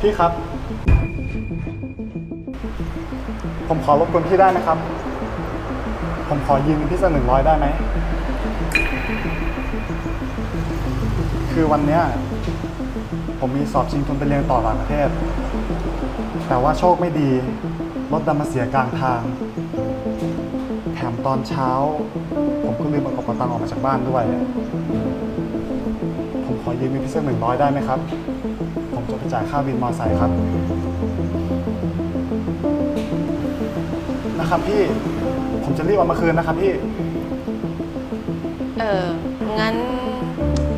พี่ครับ ผมขอรบกวนพี่ได้ไหมครับ ผมขอยืมเงินพี่สักหนึ่งร้อยได้ไหม คือวันเนี้ยผมมีสอบชิงทุนไปเรียนต่อต่างประเทศ แต่ว่าโชคไม่ดี รถดันมาเสียกลางทาง แถมตอนเช้า ผมก็ลืมเอากระเป๋าตังค์ออกมาจากบ้านด้วย ผมขอยืมเงินพี่สักหนึ่งร้อยได้ไหมครับ จะไปจ่ายค่าวินมอเตอร์ไซค์ครับ นะครับพี่ ผมจะรีบเอามาคืนนะครับพี่ เออ งั้น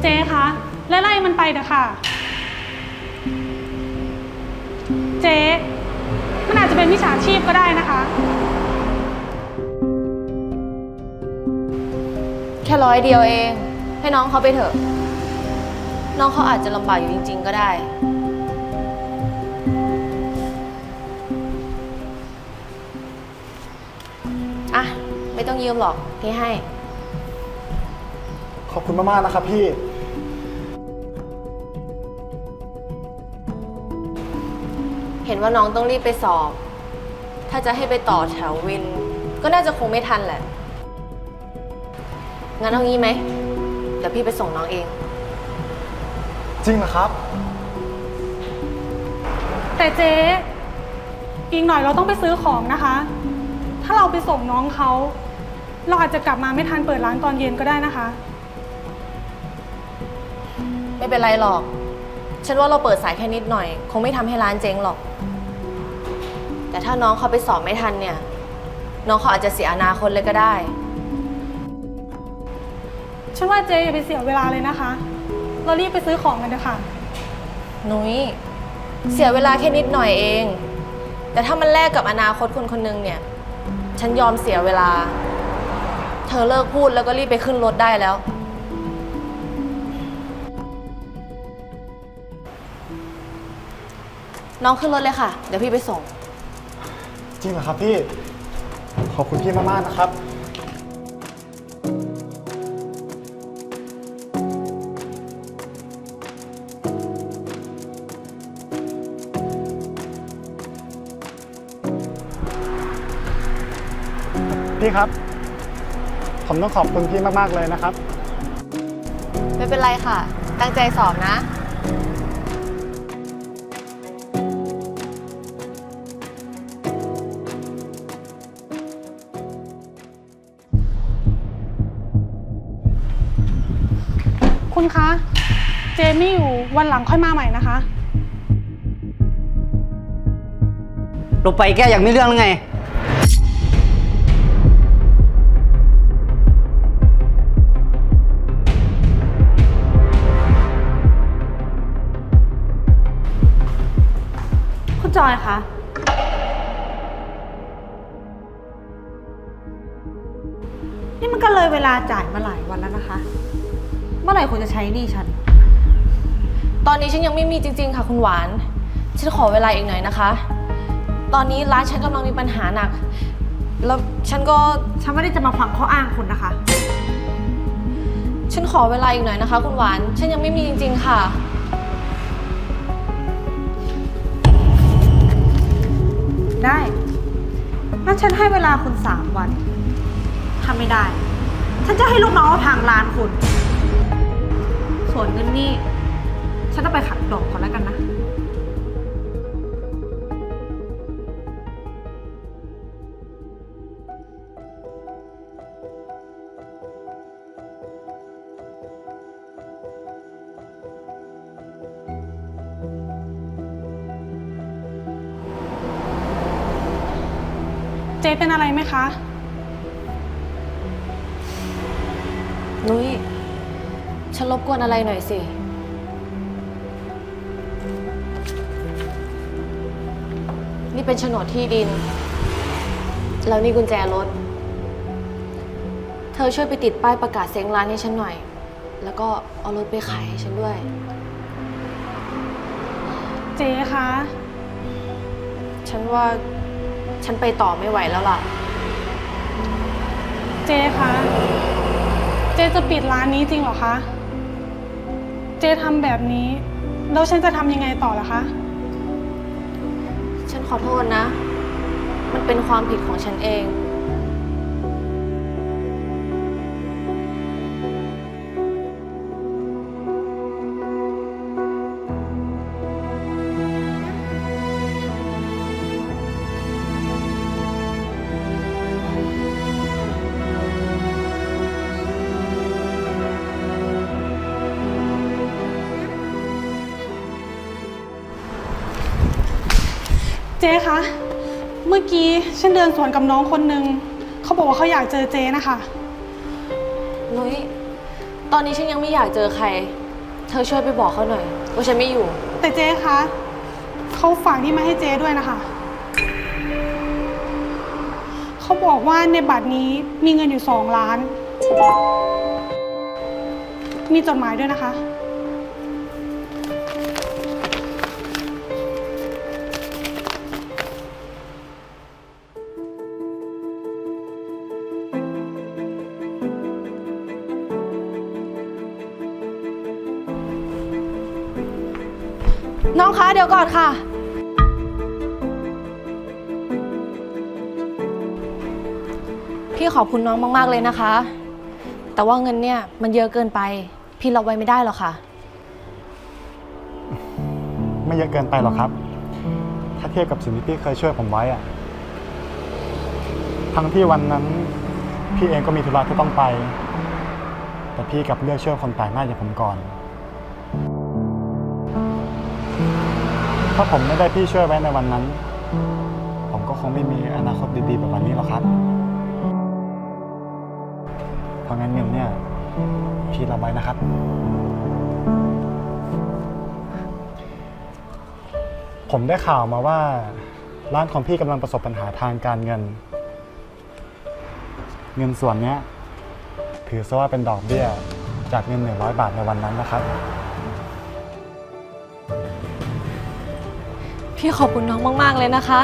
เจ๊คะไล่ๆมันไปเถอะค่ะ เจ๊มันอาจจะเป็นมิจฉาชีพก็ได้นะคะ แค่ร้อยเดียวเอง ให้น้องเขาไปเถอะ น้องเขาอาจจะลำบากอยู่จริง ๆ ก็ได้ ยืมหรอก พี่ให้ ขอบคุณมากๆนะครับพี่ เห็นว่าน้องต้องรีบไปสอบ ถ้าจะให้ไปต่อแถววิน ก็น่าจะคงไม่ทันแหละ งั้นเอางี้ไหม เดี๋ยวพี่ไปส่งน้องเอง จริงเหรอครับ แต่เจ๊อีกหน่อยเราต้องไปซื้อของนะคะ ถ้าเราไปส่งน้องเขา เราอาจจะกลับมาไม่ทันเปิดร้านตอนเย็นก็ได้นะคะ ไม่เป็นไรหรอก ฉันว่าเราเปิดสายแค่นิดหน่อย คงไม่ทำให้ร้านเจ๊งหรอก แต่ถ้าน้องเขาไปสอบไม่ทันเนี่ย น้องเขาอาจจะเสียอนาคตเลยก็ได้ ฉันว่าเจ๊อย่าไปเสียเวลาเลยนะคะ เรารีบไปซื้อของกันเถอะค่ะ นุ้ยเสียเวลาแค่นิดหน่อยเอง แต่ถ้ามันแลกกับอนาคตคนคนหนึงเนี่ย ฉันยอมเสียเวลา เธอเลิกพูดแล้วก็รีบไปขึ้นรถได้แล้ว น้องขึ้นรถเลยค่ะ เดี๋ยวพี่ไปส่ง จริงเหรอครับพี่ ขอบคุณพี่มากๆนะครับ พี่ครับ ผมต้องขอบคุณพี่มาก ๆ เลยนะครับ ไม่เป็นไรค่ะ ตั้งใจสอบนะ คุณคะ เจไม่อยู่วันหลังค่อยมาใหม่นะคะลงไปแกอยากมีเรื่องหรือไง จอยคะ นี่มันก็เลยเวลาจ่ายมาหลายวันแล้วนะคะ เมื่อไหร่คุณจะใช้หนี้ฉัน ตอนนี้ฉันยังไม่มีจริง ๆ ค่ะคุณหวาน ฉันขอเวลาอีกหน่อยนะคะ ตอนนี้ร้านฉันกำลังมีปัญหาหนัก แล้วฉันก็ ฉันไม่ได้จะมาฟังข้ออ้างคุณนะคะ ฉันขอเวลาอีกหน่อยนะคะ คุณหวาน ฉันยังไม่มีจริง ๆ ค่ะ งั้นฉันให้เวลาคุณสามวัน ถ้าไม่ได้ ฉันจะให้ลูกน้องมาพังร้านคุณ ส่วนเงินนี่ ฉันต้องไปขัดดอกก่อนแล้วกันนะ เจเป็นอะไรไหมคะ นุ้ย ฉันรบกวนอะไรหน่อยสิ นี่เป็นโฉนดที่ดิน แล้วนี่กุญแจรถ เธอช่วยไปติดป้ายประกาศเซ้งร้านให้ฉันหน่อย แล้วก็เอารถไปขายให้ฉันด้วย เจคะ ฉันว่า ฉันไปต่อไม่ไหวแล้วล่ะ เจคะ เจจะปิดร้านนี้จริงเหรอคะ เจทำแบบนี้ แล้วฉันจะทำยังไงต่อล่ะคะ ฉันขอโทษนะ มันเป็นความผิดของฉันเอง เจ๊คะ เมื่อกี้ฉันเดินสวนกับน้องคนนึง เขาบอกว่าเขาอยากเจอเจ๊นะคะ นุ้ย ตอนนี้ฉันยังไม่อยากเจอใคร เธอช่วยไปบอกเขาหน่อยว่าฉันไม่อยู่ แต่เจ๊คะ เขาฝากนี่มาให้เจ๊ด้วยนะคะ เขาบอกว่าในบัตรนี้มีเงินอยู่สองล้าน มีจดหมายด้วยนะคะ น้องคะเดี๋ยวก่อนค่ะ พี่ขอบคุณน้องมาก ๆ เลยนะคะ แต่ว่าเงินเนี่ยมันเยอะเกินไป พี่รับไว้ไม่ได้หรอกค่ะ ไม่เยอะเกินไปหรอกครับ ถ้าเทียบกับสิ่งที่พี่เคยช่วยผมไว้อะทั้งที่วันนั้น พี่เองก็มีธุระที่ต้องไป แต่พี่กลับเลือกช่วยคนแปลกหน้าอย่างผมก่อน ถ้าผมไม่ได้พี่ช่วยไว้ในวันนั้น ผมก็คงไม่มีอนาคตดีๆแบบวันนี้หรอกครับ เพราะงั้นเงินเนี่ย พี่รับไว้นะครับ ผมได้ข่าวมาว่า ร้านของพี่กำลังประสบปัญหาทางการเงิน เงินส่วนเนี้ย ถือซะว่าเป็นดอกเบี้ย จากเงิน100บาทในวันนั้นนะครับ พี่ขอบคุณน้องมาก ๆ เลยนะคะ